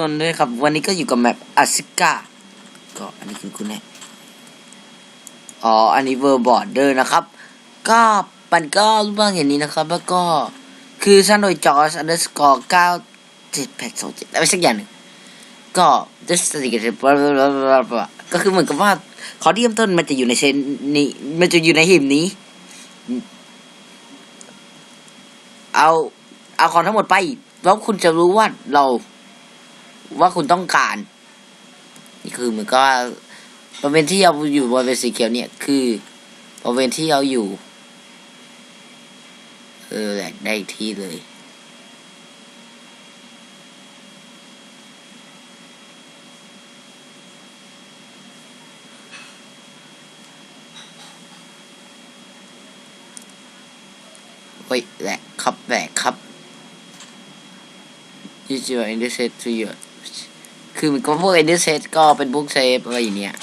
ส่วนด้วยครับ วันนี้ก็อยู่กับแมปอาซิก้าก็อันนี้คือคุณแน่อ๋อ อันนี้เวอร์บอร์ดเดอร์นะครับ ก็มันก็รูปร่างอย่างนี้นะครับ แล้วก็คือสร้างโดยจอร์จอันเดอร์สกอร์เก้าเจ็ดแปดสองเจ็ดอะไรสักอย่างหนึ่งก็จะสติกเกอร์ก็คือเหมือนกับว่าขอเริ่มต้นมันจะอยู่ในเซนนี้มันจะอยู่ในหิมนี้ เอาเอาของทั้งหมดไป แล้วคุณจะรู้ว่าเรา ว่าคุณต้องการ นี่คือเหมือนก็บริเวณที่เราอยู่บริเวณสีเขียวเนี่ย คือบริเวณที่เราอยู่ เออแหละได้ที่เลยเฮ้ยแหละครับแหละครับ use your interset to your คือมันก็พวก interset ก็เป็นพวกเซฟอะไรอย่างเนี้ย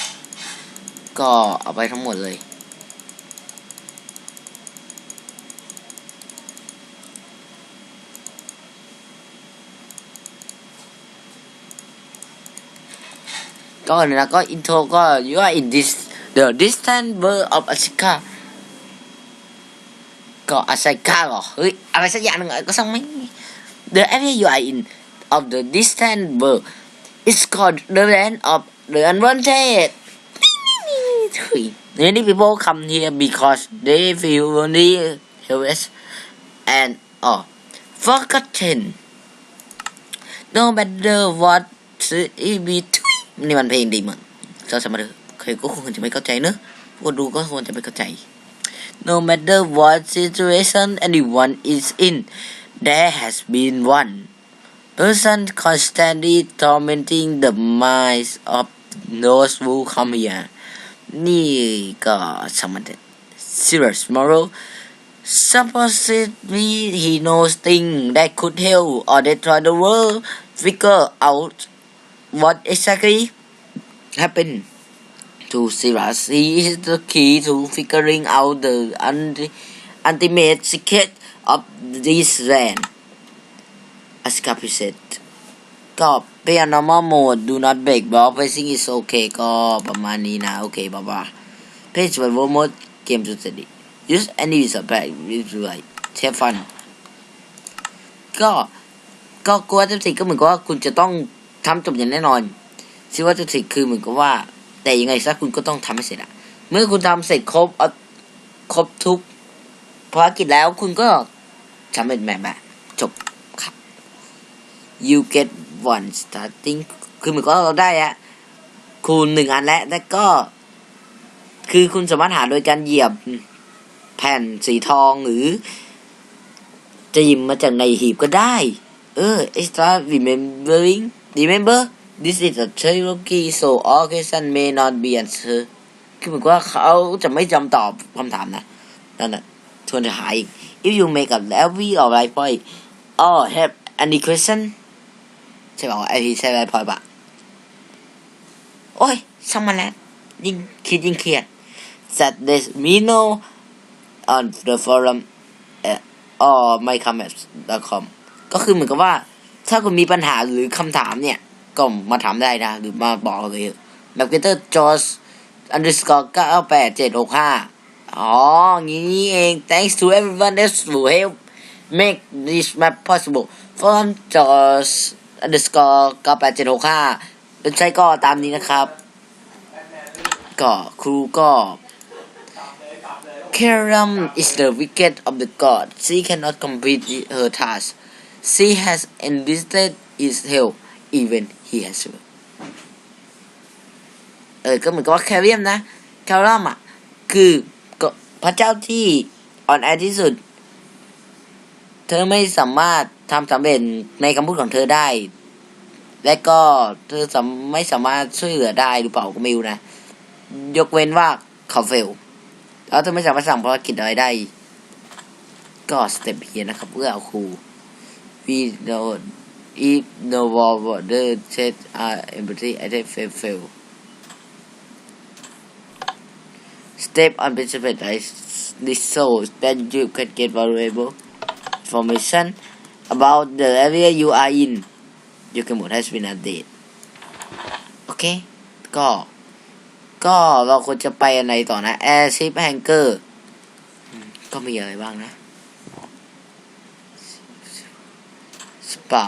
ก็เอาไปทั้งหมดเลย ก็นะก็อินโทรก็ you are in this the distant world of Asika ก็อาซาก้าหรอ เฮ้ย อะไรสักอย่างหนึ่งอะก็สั่งไม่ The area you are in of the distant world It's called the land of the unwanted Many people come here because they feel lonely, helpless, and oh, forgotten. No matter what it be นี่มันเพลงดีมั้งเจ้าสมรเคยก็คงจะไม่เข้าใจเนอะคนดูก็ควรจะไม่เข้าใจ No matter what situation anyone is in, there has been one person constantly tormenting the minds of those who come here. นี่ก็สมร serious moral supposedly he knows things that could help or destroy the world figure out what exactly happened to Silas. He is the key to figuring out the ulti- ultimate secret of this land. Ascapy said. ก็เปีย normal mode do not break block pacing is okay ก็ประมาณนี้นะ โอเคบ้าบ้า page survival mode game to study use any supply with right have fun ก็ก็กลัวจะติก็เหมือนกับว่าคุณจะต้องทำจบอย่างแน่นอนซิว่าจะติคือเหมือนกับว่า แต่ยังไงซะคุณก็ต้องทำให้เสร็จอะเมื่อคุณทำเสร็จครบครบทุกภารกิจแล้วคุณก็ทำเป็นแบบแบบจบ you get one starting คือเหมือนกับว่าเราได้อะคูณหนึ่งอันแล้วแล้วก็ คือคุณสามารถหาโดยการเหยียบแผ่นสีทองหรือ จะหยิบมาจากในหีบก็ได้ เออ extra remembering remember this is a Cherokee so all question may not be answered คือเหมือนว่าเขาจะไม่จำตอบคำถามนะนั่นน่ะทวนจะหาอีก if you make up every or right point or have any question ช่ป่าวไอพีใช่ไรพอยปะโอ้ยช่างมันแล้วยิ่งคิดยิ่งเครียด that this me know on the forum or my comments com ก็คือเหมือนกับว่า ถ้าคุณมีปัญหาหรือคำถามเนี่ย ก็มาถามได้นะ หรือมาบอกเลยแบบเกเตอร์จอร์ underscore เก้าแปดเจ็ดหกห้าอ๋องี้นี่เอง thanks to everyone that will help make this map possible from George underscore ก้าแปดเจ็ดหกห้าเว็บไซต์ก็ตามนี้นะครับ ก็ครูก็ Karam is the wicked of the god. She cannot complete her task. She has enlisted his help, even he has failed. เออ ก็เหมือนกับว่าแคเรียมนะแครัมอะ คือพระเจ้าที่อ่อนแอที่สุด เธอไม่สามารถทำสำเร็จในคำพูดของเธอได้ และก็เธอไม่สามารถช่วยเหลือได้หรือเปล่าก็ไม่รู้นะ ยกเว้นว่าเขาเฟล แล้วเธอไม่สามารถสั่งภารกิจอะไรได้ ก็สเต็ปเฮียนะครับเพื่อเอาครู we know if no war the set are empathy I think fail fail step on participate I this so that you can get valuable information about the area you are in you can mode has been update โอเค ก็ ก็เราควรจะไปอันไหนต่อนะ airship hangar อืมก็มีอะไรบ้างนะสเปล่า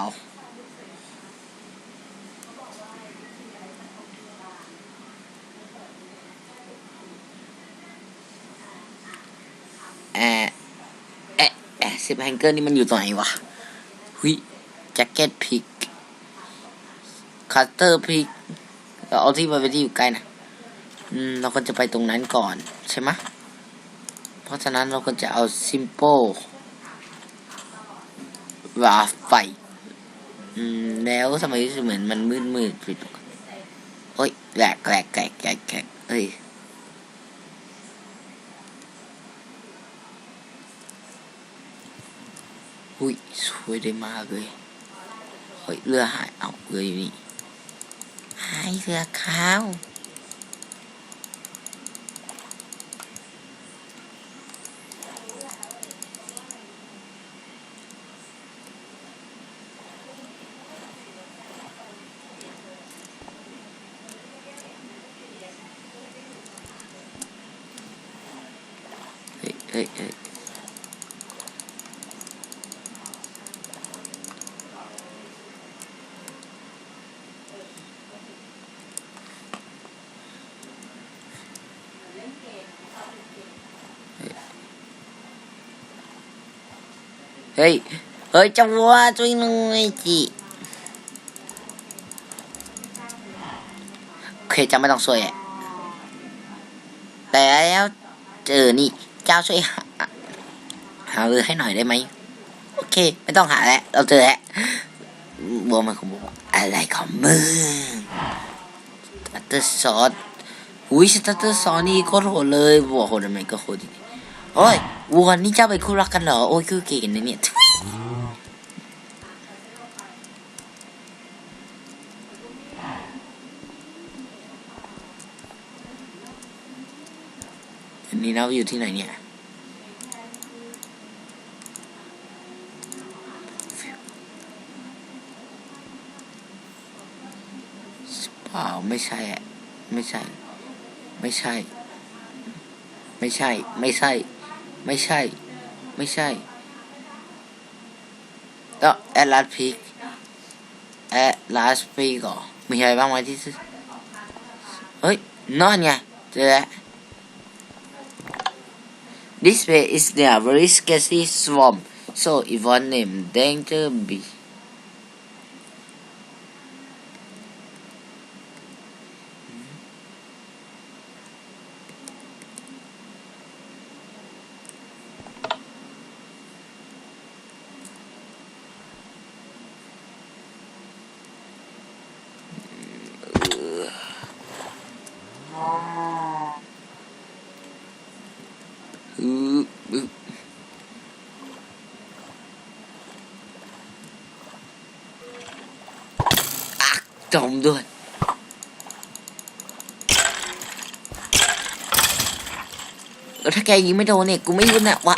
แอร์แอะแอะสิบแฮงเกอร์นี่มันอยู่ตรงไหนวะหุยแจ็คเก็ตพิกคัตเตอร์พิกเราเอาที่มาไปที่อยู่ใกล้นะอืมเราก็จะไปตรงนั้นก่อนใช่ไหมเพราะฉะนั้นเราก็จะเอาซิม p ป e ราไฟอืมแล้วทำไมรู้สึกเหมือนมันมืดมืดๆผิดโอ้ยแหลกแหลกแหลกแหลกแหลกเอ้ย อุ้ยสวยได้มากเลยเฮ้ยเรือหายเอาเรืออยู่นี่หายเรือขาว เฮ้ย เฮ้ยเจะวัวช่วยหน่อยจิโอเคจะไม่ต้องช่วยอะแต่แล้วเจอนี่เจ้าช่วยหาหาเรือให้หน่อยได้ไหมโอเค ไม่ต้องหาแล้วเราเจอแล้วบัวมันคงบอกว่าอะไรของมึงตัตเตอร์ซอสอุ้ยสตัตเตอร์ซอสนี่โคตรโหดเลยบัวโหดทำไมก็โหดดีโอ้ย วัวนี่เจ้าเป็นคู่รักกันเหรอ โอ้ยคือเก่งนะเนี่ยอันนี้เราอยู่ที่ไหนเนี่ยเปล่าไม่ใช่อะไม่ใช่ ไม่ใช่ ไม่ใช่ ไม่ใช่ ไม่ใช่ ไม่ใช่ก็แอดลาสพิกแอดลาสพิกเหรอมีอะไรบ้างไหมที่ซื้อเฮ้ยนั่นไงเจอแล้ว This way is near very sketchy swamp so if one name danger be อืออืออักจมด้วยเออถ้าแกยิงไม่โดนเนี่ยกูไม่รู้นะว่า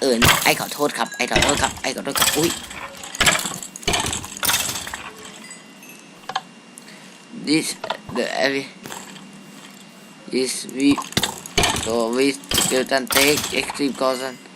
เออไอ้ขอโทษครับ ไอ้ขอโทษครับ ไอ้ขอโทษครับ อุ้ย this the area is we so we still can take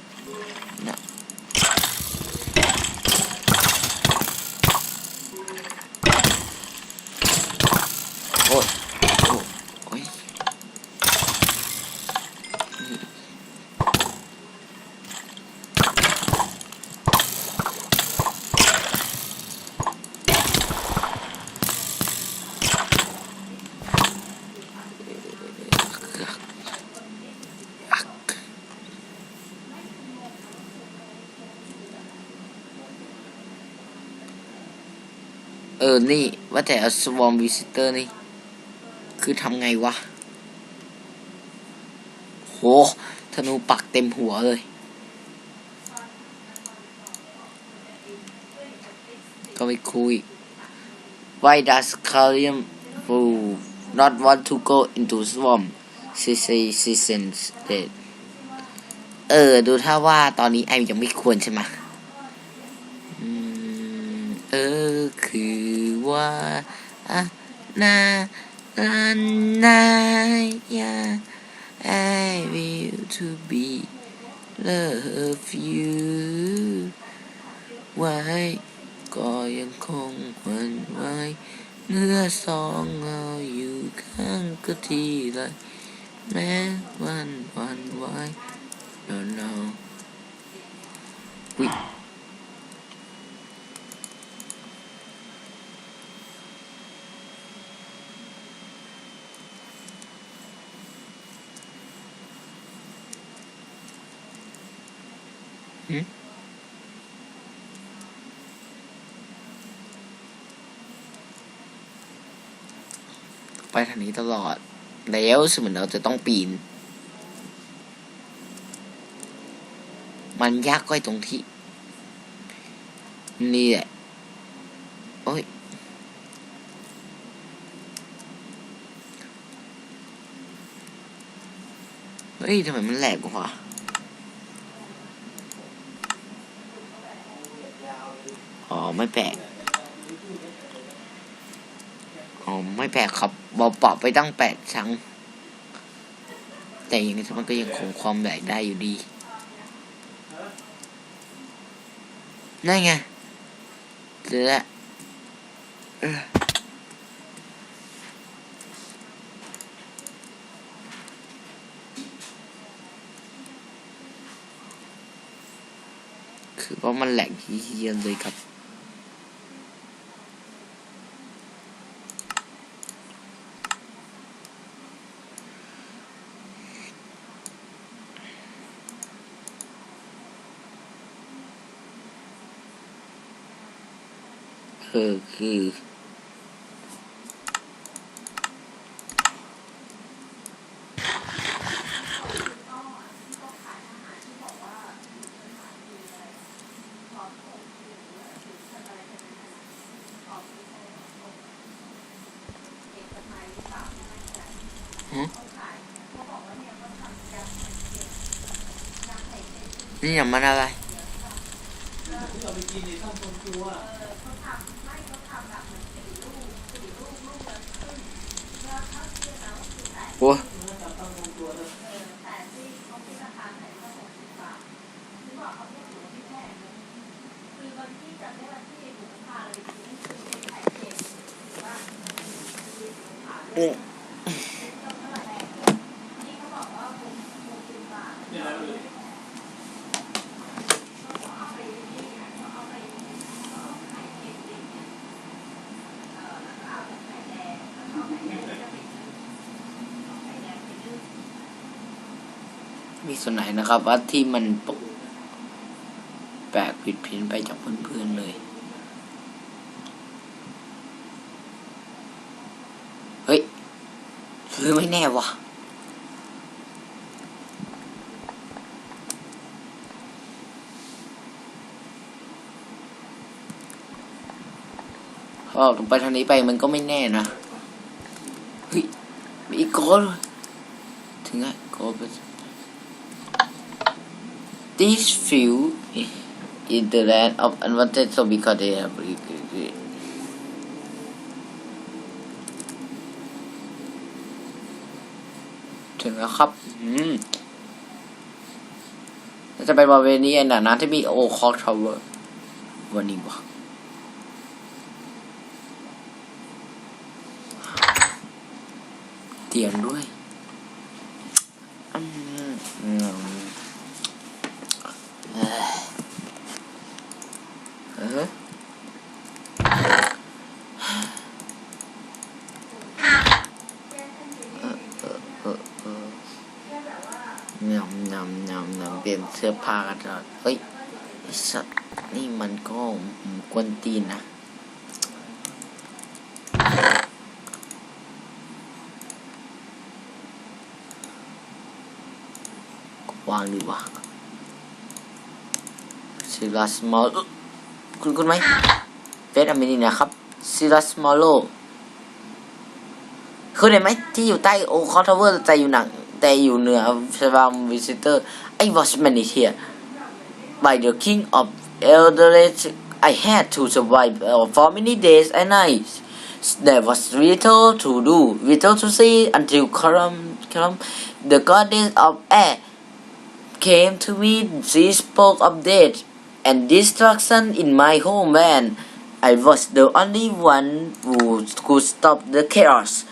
ออ นี่ ว่าแต่สวอมวิสิเตอร์นี่ คือทำไงวะ โห ธนูปักเต็มหัวเลย ก็ไม่คุย Why does Kalium fool not want to go into swamp seasons dead เออ ดูถ้าว่าตอนนี้ไอยังไม่ควรใช่ไหม ว่าอะนาอันายา I will to be love you ไว้ก็ยังคงหวันไหวเมื่อสองเราอยู่ข้างก็ทีไรแม้วันหวันไหว no no วิ ทางนี้ตลอด แล้วสึกเหมือนเราจะต้องปีน มันยากก็ไอ้ตรงที่ นี่แหละ โอ้ย เฮ้ยทำไมมันแหลกกว่าอ๋อ ไม่แปลกอ๋อ ไม่แปลกครับ บอปรับไปตั้งแปดครั้ง แต่ยังไงมันก็ยังคงความแหลกได้อยู่ดี นั่นไงเจอแล้วคือว่ามันแหลกเฮียๆเลยครับ เออคือนี่อย่างมันอะไร มีส่วนไหนนะครับ ว่าที่มันปกแปลกผิดเพี้ยนไปจากเพื่อนๆเลย เฮ้ยหรือไม่แน่วะพอออกไปทางนี้ไปมันก็ไม่แน่นะ มีอีกโกลถึงไงโกล These few in the land of unwanted so because they have ถึงแล้วครับ อืมจะไปบริเวณนี้องนะนะที่มีโอคอร์ทาวเวอร์วันนี้วะ ตียงด้วยอืมอืมเอ้ยเออเงำเงำเงำเงำเปลี่ยนเสื้อผ้ากันตลอดเฮ้ยสัตว์นี่มันก็กวนตีนนะ วางดีกว่าซิลัสมอลคุณคุณไหมเฟสอเมรินะครับซิลัสมอลโลคือเห็นไหมที่อยู่ใต้โอคอทาวเวอร์แต่อยู่หนัง แต่อยู่เหนือสวามวิสิเตอร์ไอ้วอชแมนนี่เทีย by the king of Eldritch I had to survive for many days and nights. There was little to do, little to see until Karam, Karam, the goddess of air, came to me. She spoke of death and destruction in my home homeland. I was the only one who could stop the chaos.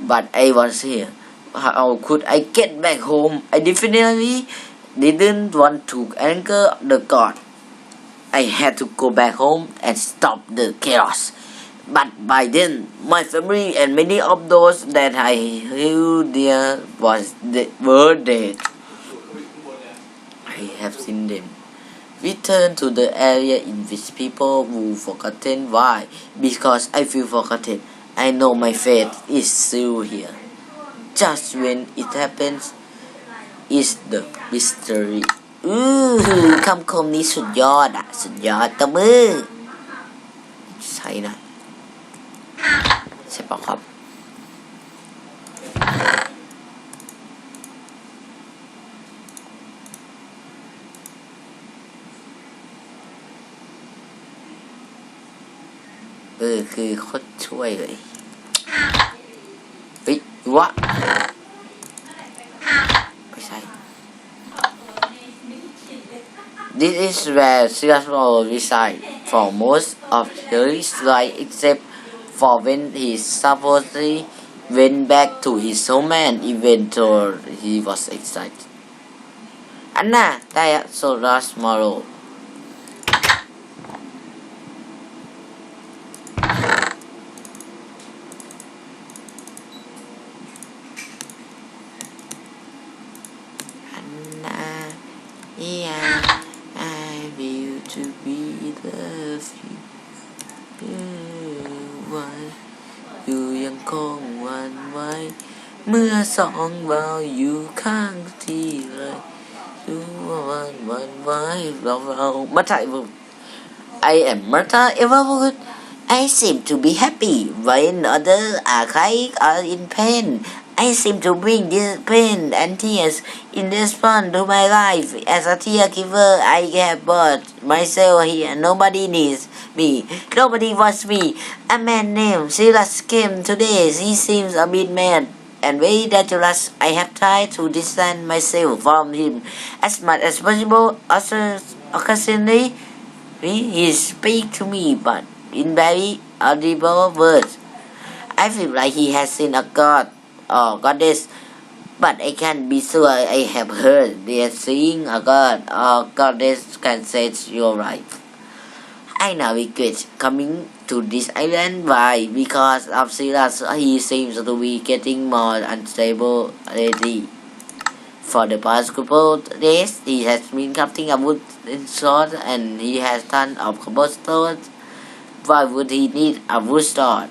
But I was here. How could I get back home? I definitely didn't want to anger the god. I had to go back home and stop the chaos. But by then, my family and many of those that I held dear was de- were dead. I have seen them. Return to the area in which people who forgotten. Why? Because I feel forgotten. I know my fate is still here. Just when it happens is the mystery อือหือคำคมนี้สุดยอดอะสุดยอดตะมือ ใช่นะ ใช่ปะครับ เออ คือโคตรช่วยเลย เฮ้ยวะไม่ใช่ This is where Singapore reside for most of his life except for when he supposedly went back to his homeland even though he was excited. Anna, Taya Solar Tomorrow. song while you can't see like you are my my Mata Evelyn. I am Mata Evelyn. I seem to be happy when others are crying or in pain. I seem to bring this pain and tears in response to my life. As a tear giver. I have brought myself here. Nobody needs me. Nobody wants me. A man named Silas came today. He seems a bit mad and very dangerous. I have tried to distance myself from him as much as possible. Also, occasionally, he speaks to me, but in very audible words. I feel like he has seen a god or goddess, but I can't be sure I have heard are seeing a god or goddess can say you're right. I navigate coming to this island. Why? Because of Silas, he seems to be getting more unstable lately. For the past couple days, he has been cutting a wood short and he has ton of cobblestone. Why would he need a wood store?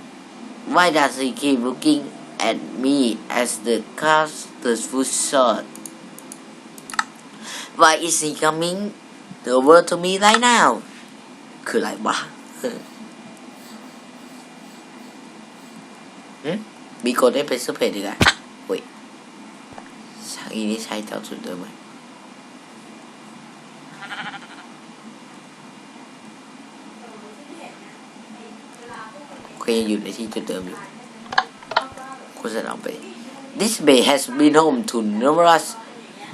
Why does he keep looking at me as the cast the food short? Why is he coming over to me right now? คืออะไรวะหึมีกดได้เป็นซูเพจดีกว่าโอ้ยช่างอีนี่ใช้เจ้าสุดเดิมไหมโอเคยังอยู่ในที่จุดเดิมอยู่โฆษณาไป This bay has been home to numerous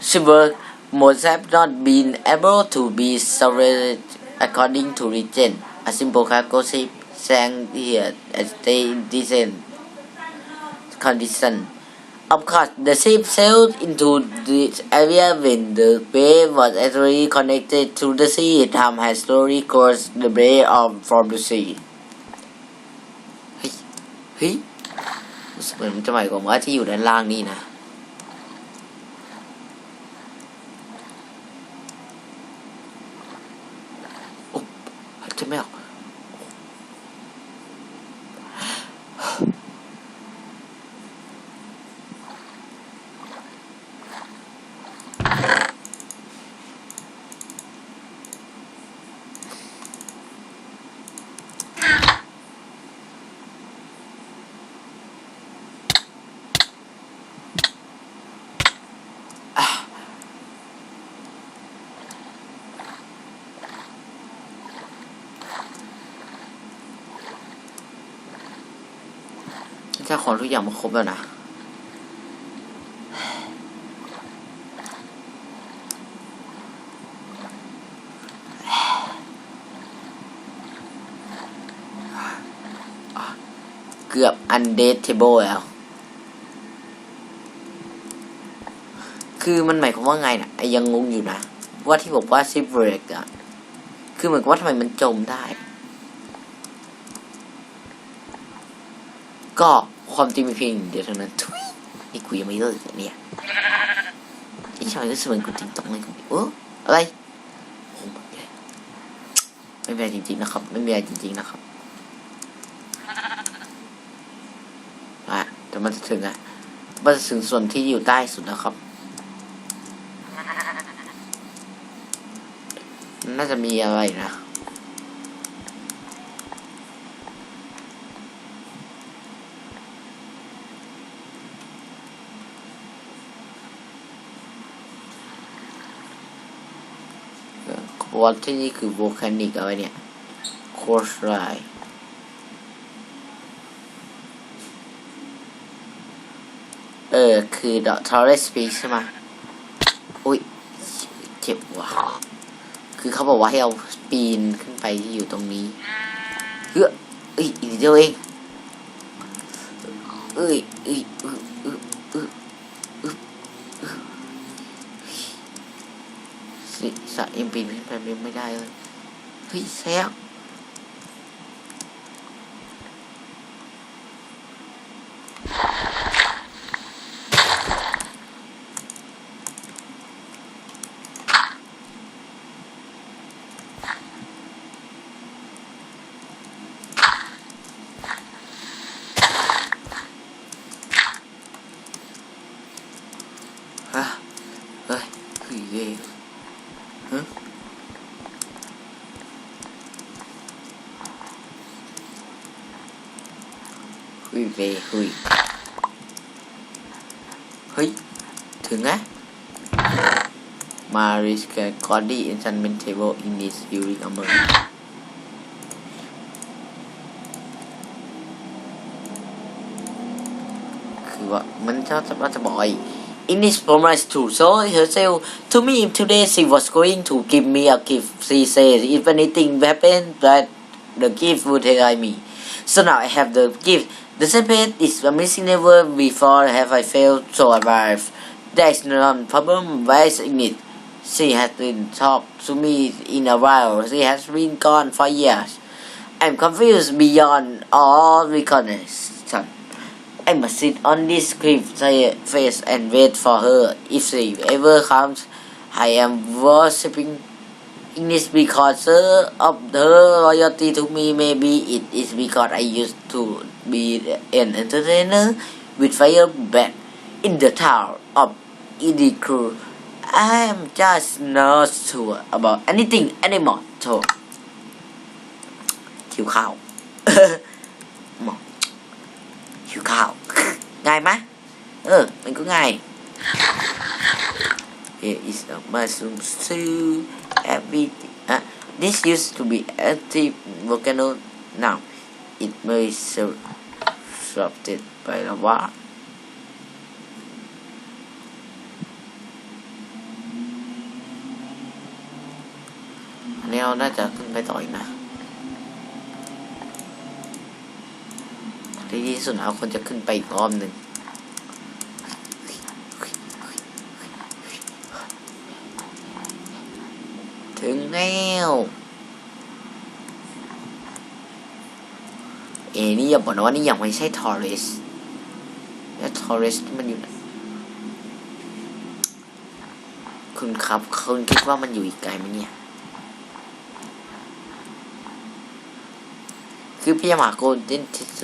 silver most have not been able to be surveyed according to legend. A simple cargo ship sank here as they descend condition. Of course, the ship sailed into this area when the bay was actually connected to the sea. Time has slowly crossed the bay of from the sea. เฮ้ย เฮ้ยรู้สึกเหมือนมันจะหมายความว่าที่อยู่ด้านล่างนี่นะ หา ถ้าของทุกอย่างมาครบแล้วนะ เกือบ undateable แล้ว คือมันหมายความว่าไงนะยังงงอยู่นะ ว่าที่บอกว่า shipwreck อะคือเหมือนกับว่าทำไมมันจมได้ก็ ความจริงมีเพียงอย่งเดียวเท่านั้นทุยนี่กูยังไม่เลิกเนี่ยไอ้ชายก็สมันกูติงตองเลยกูเอออะไรโอ้ไม่เป็นไรไม่เป็นไรจริงๆนะครับ ไม่เป็นไรจริงๆนะครับอะแต่มันจะถึงอะมันจะถึงส่วนที่อยู่ใต้สุดนะครับ น่าจะมีอะไรนะ อกว่าที่นี่คือ volcanic อะไรเนี่ย course line เออ คือ the Torres Peak ใช่ไหมอุ้ย เจ็บว่ะ คือเขาบอกว่าให้เอาปีนขึ้นไปที่อยู่ตรงนี้เฮ้ยอีกเดียวเองเอ้ยเอ้ยเอ้ยเอ้ยเอ้ยเอ้ยเอ้ย สิสะยังปีนขึ้นไปไม่ได้เลยเฮ้ยแซก Huy về Huy Huy Thương á Mariska got the enchantment table in this during a month. mình cho tập cho boy in this promise to so herself to me today she was going to give me a gift. She said if anything happened that the gift would help me. So now I have the gift. The champagne is amazing never before have I felt so alive. There is no problem in it. She has been talked to me in a while. She has been gone for years. I'm confused beyond all recognition. I must sit on this cliff face and wait for her. If she ever comes, I am worshipping in this because uh, of her loyalty to me. Maybe it is because I used to be an entertainer with fire back in the town of Idikru. I am just not sure about anything anymore. So, หิวข้าว หมอ หิวข้าว ง่ายไหมเออ มันก็ง่าย Here is a mushroom stew everything อ่ะ This used to be active volcano now it may disrupted by lava อันนี้เราน่าจะขึ้นไปต่ออีกนะที่ที่สุดเราควรจะขึ้นไปอีกรอบหนึ่งถึงแล้ว เอนี่อย่าบอกนะว่านี่ยังไม่ใช่ทอร์เรสแล้วทอร์เรสมันอยู่ไหนคุณครับ คุณคิดว่ามันอยู่อีกไกลไหมเนี่ย คือพี่จะมาโกลเด้นทิส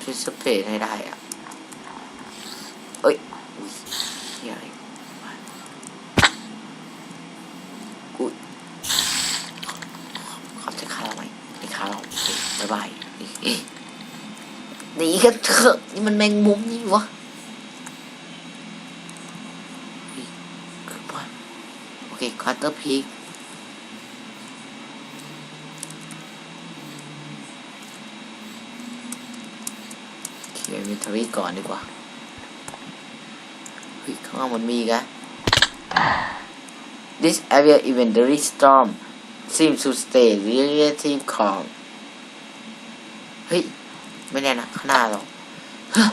พิสเพจให้ได้อะเอ้ยอุ้ยเฮียอะไรวะอุ้ยเขาจะฆ่าเราไหมไม่ฆ่าเราโอเคบ๊ายบายเอ๊ะหนีกันเถอะนี่ มันแมงมุมนี่วะโอเคคัตเตอร์พีกเคลียร์มิทรีก่อนดีกว่าเฮ้ยข้างล่างมันมีกอะ This area inventory storm seems to stay relative calm เฮ้ย ไม่แน่นะข้างหน้าเรา ฮะ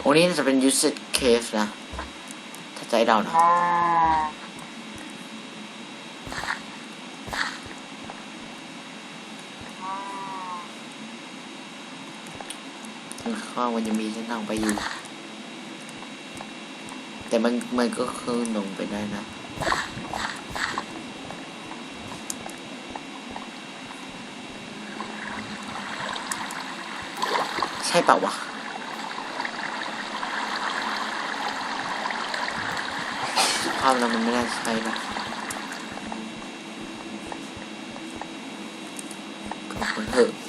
ตรงนี้น่าจะเป็น used cave นะ ถ้าใจเดานะข้างมันจะมีเส้นทางไปอยู่ แต่มันมันก็คือลงไปได้นะ ใช่เปล่าวะภาพเรามันไม่น่าใช่นะขอบคุณเถอะ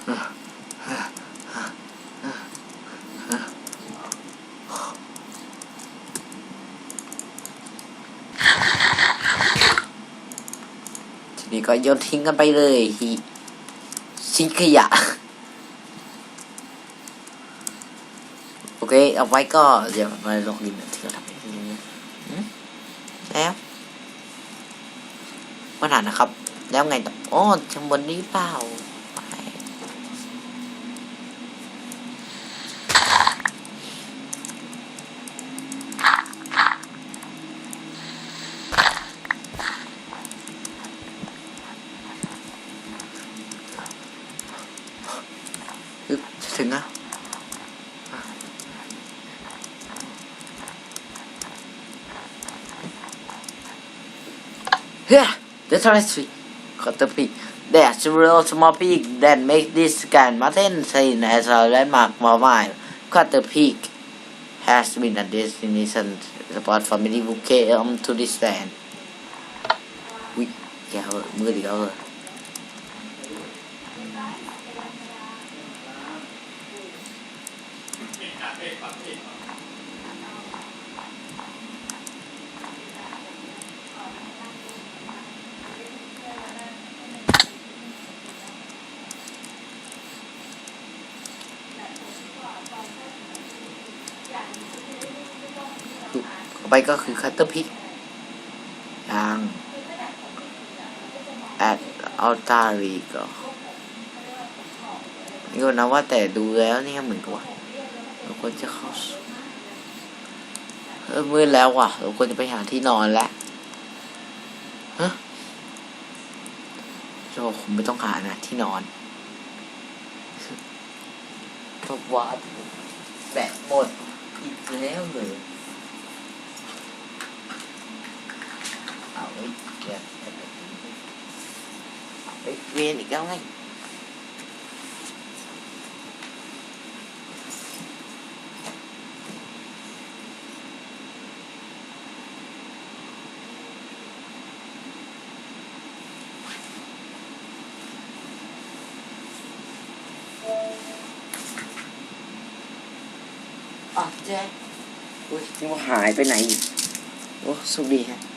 ทีนี้ก็โยนทิ้งกันไปเลยฮีชิ้นขยะ โอเค เอาไว้ก็ เดี๋ยวมาลงดินที่เราทำไปเรื่อยๆหืมแล้วมาถามนะครับ แล้วไงต่ออ๋อชั้นบนนี้เปล่าไปอึ๊บจะถึงนะ เฮ้ย the terrestrial caterpillar there are several small peaks that make this scan mountain seen as a landmark for miles Cutter Peak has been a destination spot for many who came to this land อุ้ยแกวมื่อไปก็คือ Cutter Peak ทาง at Alta r i ก็นี่ก็นะว่าแต่ดูแล้วเนี่ยเหมือนกับว่าเราควรจะเข้าเออมืดแล้วว่ะเราควรจะไปหาที่นอนแล้วฮะโจผมไม่ต้องหานะที่นอนเพราวแบตหมดอีกแล้วเลย เอาไว้เกียร์ เอาไปเวียนอีกแล้วไงอ๋อเจ๊อุ้ยนึกว่าหายไปไหนอีกโอ้สุขดีฮะ